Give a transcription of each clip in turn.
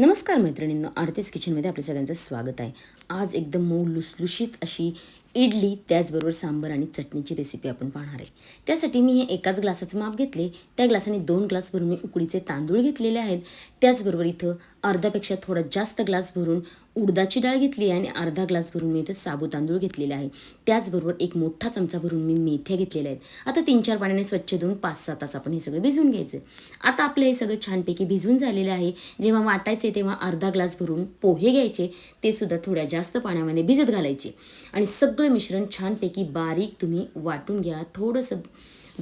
नमस्कार मैत्रिणींनो आरतीच किचनमध्ये आपल्या सगळ्यांचं स्वागत आहे. आज एकदम मऊ लुसलुशीत अशी इडली त्याचबरोबर सांबर आणि चटणीची रेसिपी आपण पाहणार आहे. त्यासाठी मी हे एकाच ग्लासाचं माप घेतले. त्या ग्लासाने दोन ग्लास भरून मी उकडीचे तांदूळ घेतलेले आहेत. त्याचबरोबर इथं अर्ध्यापेक्षा थोडा जास्त ग्लास भरून उडदाची डाळ घेतली आहे आणि अर्धा ग्लास भरून मी इथे साबू तांदूळ घेतलेले आहे. त्याचबरोबर एक मोठा चमचा भरून मी मेथ्या घेतलेल्या आहेत. आता तीन चार पाण्याने स्वच्छ धुवून पाच सहा तास आपण हे सगळं भिजवून घ्यायचं. आता आपलं हे सगळं छानपैकी भिजवून झालेलं आहे. जेव्हा वाटायचे तेव्हा अर्धा ग्लास भरून पोहे घ्यायचे. ते सुद्धा थोड्या जास्त पाण्यामध्ये भिजत घालायचे. आणि सगळं मिश्रण छानपैकी बारीक तुम्ही वाटून घ्या. थोडंसं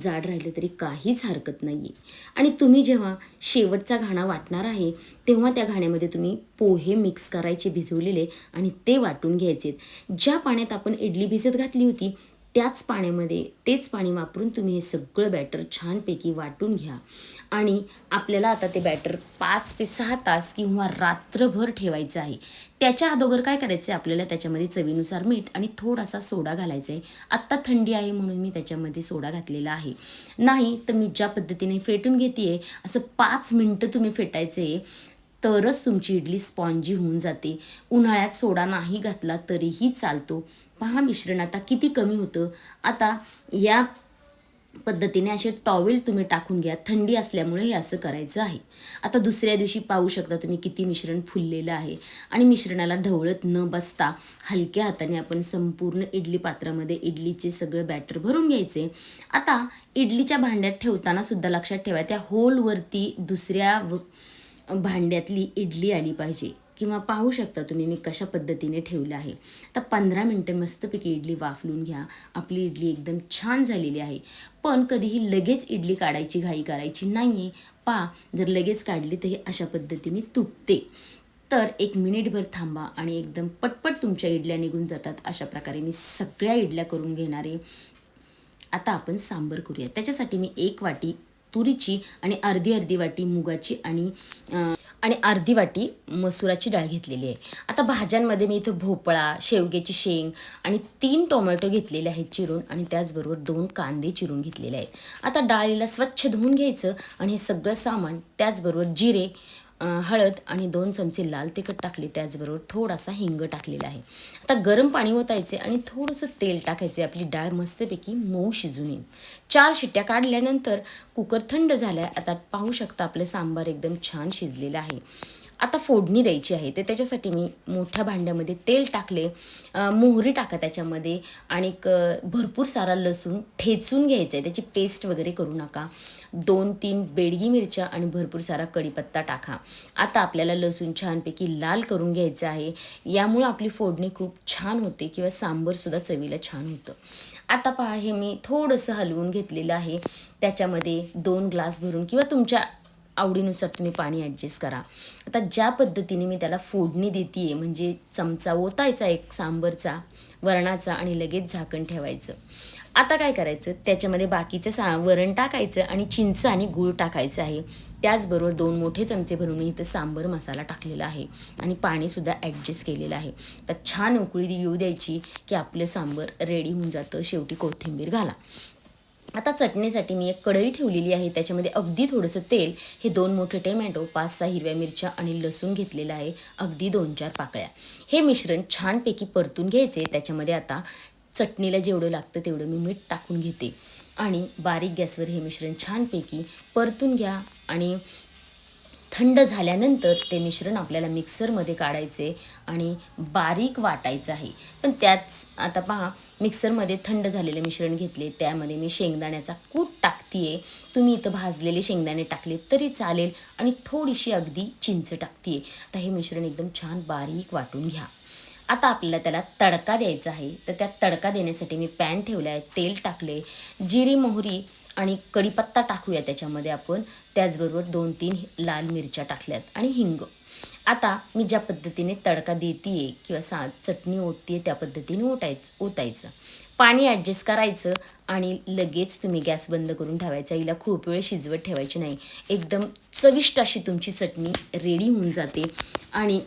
जाड राहिलं तरी काहीच हरकत नाही आहे आणि तुम्ही जेव्हा शेवटचा घाणा वाटणार आहे तेव्हा त्या घाण्यामध्ये तुम्ही पोहे मिक्स करायचे भिजवलेले आणि ते वाटून घ्यायचे. ज्या पाण्यात आपण इडली भिजत घातली होती त्याच पाण्यामध्ये तेच पाणी वापरून तुम्ही हे सगळं बॅटर छानपैकी वाटून घ्या. आणि आपल्याला आता ते बॅटर पाच ते सहा तास किंवा रात्रभर ठेवायचं आहे. त्याच्या अगोदर काय करायचं आहे आपल्याला? त्याच्यामध्ये चवीनुसार मीठ आणि थोडासा सोडा घालायचा आहे आत्ता थंडी आहे म्हणून मी त्याच्यामध्ये सोडा घातलेला आहे. नाही तर मी ज्या पद्धतीने फेटून घेते आहे असं पाच मिनटं तुम्ही फेटायचं आहे तरच तुमची इडली स्पॉन्जी होऊन जाते. उन्हाळ्यात सोडा नाही घातला तरीही चालतो. पहा मिश्रण आता किती कमी होतं. आता या पद्धतीने असे टॉवेल तुम्ही टाकून घ्या. थंडी असल्यामुळे हे असं करायचं आहे. आता दुसऱ्या दिवशी पाहू शकता तुम्ही किती मिश्रण फुललेलं आहे. आणि मिश्रणाला ढवळत न बसता हलक्या हाताने आपण संपूर्ण इडली पात्रामध्ये इडलीचे सगळं बॅटर भरून घ्यायचे. आता इडलीच्या भांड्यात ठेवताना सुद्धा लक्षात ठेवा त्या होलवरती दुसऱ्या भांड्यातली इडली आली पाहिजे. किंवा पाहू शकता तुम्ही मी कशा पद्धतीने ठेवलं आहे. तर पंधरा मिनटं मस्तपैकी इडली वाफलून घ्या. आपली इडली एकदम छान झालेली आहे. पण कधीही लगेच इडली काढायची घाई करायची नाही आहे पा जर लगेच काढली तर ही अशा पद्धतीने तुटते. तर एक मिनिटभर थांबा आणि एकदम पटपट तुमच्या इडल्या निघून जातात. अशा प्रकारे मी सगळ्या इडल्या करून घेणारे आता आपण सांबर करूया. त्याच्यासाठी मी एक वाटी तुरीची आणि अर्धी अर्धी वाटी मुगाची आणि आणि अर्धी वाटी मसुराची डाळ घेतलेली आहे. आता भाज्यांमध्ये मी इथं भोपळा शेवग्याची शेंग आणि तीन टोमॅटो घेतलेले आहेत चिरून आणि त्याचबरोबर दोन कांदे चिरून घेतलेले आहेत. आता डाळीला स्वच्छ धुवून घ्यायचं आणि हे सगळं सामान त्याचबरोबर जिरे हळद आणि दोन चमचे लाल तिखट टाकले त्याचबरोबर थोडासा हिंग टाकलेला आहे. आता गरम पाणी ओतायचे आणि थोडंसं तेल टाकायचे. आपली डाळ मस्तपैकी मऊ शिजून येईल. चार शिट्ट्या काढल्यानंतर कुकर थंड झाल्या आता पाहू शकता आपलं सांबार एकदम छान शिजलेलं आहे. आता फोडणी द्यायची आहे. तर त्याच्यासाठी मी मोठ्या भांड्यामध्ये तेल टाकले मोहरी टाका त्याच्यामध्ये आणि भरपूर सारा लसूण ठेचून घ्यायचं आहे. त्याची पेस्ट वगैरे करू नका. दोन तीन बेडगी मिरच्या आणि भरपूर सारा कढीपत्ता टाका. आता आपल्याला लसूण छानपैकी लाल करून घ्यायचं आहे. यामुळं आपली फोडणी खूप छान होते किंवा सांबरसुद्धा चवीला छान होतं. आता पहा हे मी थोडंसं हलवून घेतलेलं आहे. त्याच्यामध्ये दोन ग्लास भरून किंवा तुमच्या आवडीनुसार तुम्ही पाणी ॲडजस्ट करा. आता ज्या पद्धतीने मी त्याला फोडणी देते आहे म्हणजे चमचा ओतायचा एक सांबरचा वरणाचा आणि लगेच झाकण ठेवायचं. आता काय करायचं? त्याच्यामध्ये बाकीचं सा वरण टाकायचं आणि चिंच आणि गूळ टाकायचं आहे. त्याचबरोबर दोन मोठे चमचे भरून मी इथं सांबर मसाला टाकलेला आहे आणि पाणीसुद्धा ॲडजस्ट केलेलं आहे. तर छान उकळी येऊ द्यायची की आपलं सांबर रेडी होऊन जातं. शेवटी कोथिंबीर घाला. आता चटणीसाठी मी एक कढई ठेवलेली आहे. त्याच्यामध्ये अगदी थोडंसं तेल हे दोन मोठे टोमॅटो पाच सहा हिरव्या मिरच्या आणि लसूण घेतलेलं आहे. अगदी दोन चार पाकळ्या. हे मिश्रण छानपैकी परतून घ्यायचे. त्याच्यामध्ये आता चटणीला जेवढं लागतं तेवढं मी मीठ टाकून घेते. आणि बारीक गॅसवर हे मिश्रण छानपैकी परतून घ्या आणि थंड झाल्यानंतर ते मिश्रण आपल्याला मिक्सरमध्ये काढायचे आणि बारीक वाटायचं आहे. पण त्याच आता पहा मिक्सरमध्ये थंड झालेलं मिश्रण घेतले त्यामध्ये मी शेंगदाण्याचा कूट टाकतीये. तुम्ही इथं भाजलेले शेंगदाणे टाकले तरी चालेल आणि थोडीशी अगदी चिंच टाकतीये. आता हे मिश्रण एकदम छान बारीक वाटून घ्या. आता आपल्याला त्याला तडका द्यायचा आहे. तर त्या तडका देण्यासाठी मी पॅन ठेवला आहे तेल टाकले जिरी मोहरी आणि कढीपत्ता टाकूया त्याच्यामध्ये आपण. त्याचबरोबर दोन तीन लाल मिरच्या टाकल्यात आणि हिंग. आता मी ज्या पद्धतीने तडका देते किंवा सा चटणी ओतते त्या पद्धतीने ओटायचं ओतायचं. पाणी ॲडजस्ट करायचं आणि लगेच तुम्ही गॅस बंद करून ठेवायचा. हिला खूप वेळ शिजवत ठेवायची नाही. एकदम चविष्ट अशी तुमची चटणी रेडी होऊन जाते. आणि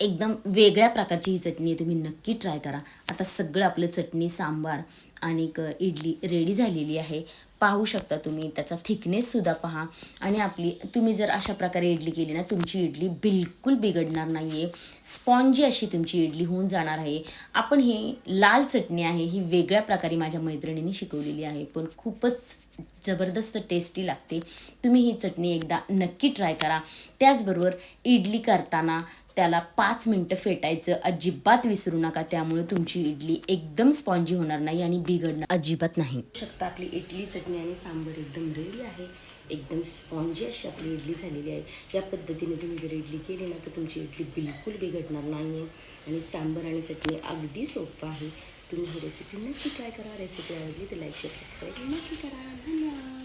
एकदम वेगळ्या प्रकारची ही चटणी आहे तुम्ही नक्की ट्राय करा. आता सगळं आपलं चटणी सांबार आणि इडली रेडी झालेली आहे. पाहू शकता तुम्ही त्याचा थिकनेससुद्धा पहा. आणि आपली तुम्ही जर अशा प्रकारे इडली केली ना तुमची इडली बिलकुल बिघडणार नाही आहे स्पॉन्जी अशी तुमची इडली होऊन जाणार आहे. आपण हे लाल चटणी आहे ही वेगळ्या प्रकारे माझ्या मैत्रिणींनी शिकवलेली आहे. पण खूपच जबरदस्त टेस्टी लागते. तुम्ही ही चटणी एकदा नक्की ट्राय करा. त्याचबरोबर इडली करताना त्याला पाच मिनटं फेटायचं. अजिबात विसरू नका. त्यामुळे तुमची इडली एकदम स्पॉन्जी होणार नाही आणि बिघडणार अजिबात नाही. शकता आपली इडली चटणी आणि सांबर एकदम रेडी आहे. एकदम स्पॉन्जी अशी आपली इडली झालेली आहे. या पद्धतीने तुम्ही जर इडली केली ना तर तुमची इडली बिलकुल बिघडणार नाही आहे आणि सांबर आणि चटणी अगदी सोपं आहे. तुम्ही ही रेसिपी नक्की ट्राय करा. रेसिपी आवडली तर लाईक शेअर सबस्क्राईब नक्की करा. धन्यवाद.